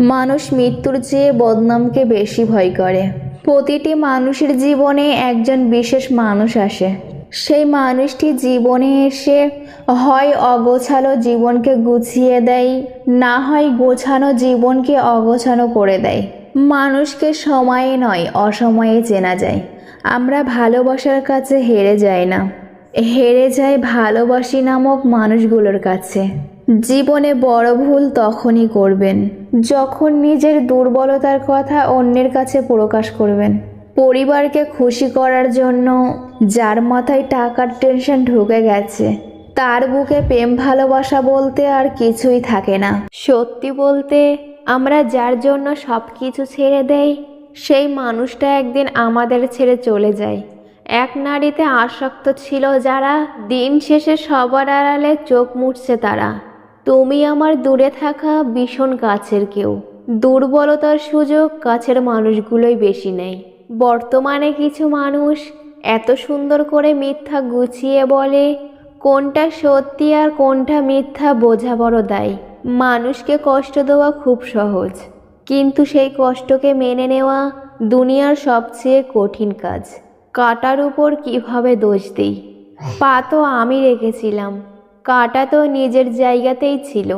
মানুষ মৃত্যুর চেয়ে বদনামকে বেশি ভয় করে। প্রতিটি মানুষের জীবনে একজন বিশেষ মানুষ আসে। সেই মানুষটি জীবনে এসে হয় অগোছালো জীবনকে গুছিয়ে দেয়, না হয় গোছানো জীবনকে অগোছানো করে দেয়। মানুষকে সময়ে নয়, অসময়ে চেনা যায়। আমরা ভালোবাসার কাছে হেরে যাই না। হেরে যায় ভালোবাসি নামক মানুষগুলোর কাছে। জীবনে বড় ভুল তখনই করবেন। যখন নিজের দুর্বলতার কথা অন্যের কাছে প্রকাশ করবেন। পরিবারকে খুশি করার জন্য যার মাথায় টাকার টেনশন ঢুকে গেছে, তার বুকে প্রেম ভালোবাসা বলতে আর কিছুই থাকে না। সত্যি বলতে, আমরা যার জন্য সব কিছু ছেড়ে দেই, সেই মানুষটা একদিন আমাদের ছেড়ে চলে যায়। এক নারীতে আসক্ত ছিল যারা, দিন শেষে সবার আড়ালে চোখ মুছছে তারা। তুমি আমার দূরে থাকা ভীষণ কাছের কেউ। দুর্বলতার সুযোগ কাছের মানুষগুলোই বেশি নেয়। বর্তমানে কিছু মানুষ এত সুন্দর করে মিথ্যা গুছিয়ে বলে, কোনটা সত্যি আর কোনটা মিথ্যা বোঝা বড় দায়। মানুষকে কষ্ট দেওয়া খুব সহজ, কিন্তু সেই কষ্টকে মেনে নেওয়া দুনিয়ার সবচেয়ে কঠিন কাজ। কাটার উপর কীভাবে দোষ দিই? পা তো আমি রেখেছিলাম। কাটা তো নিজের জায়গাতেই ছিল।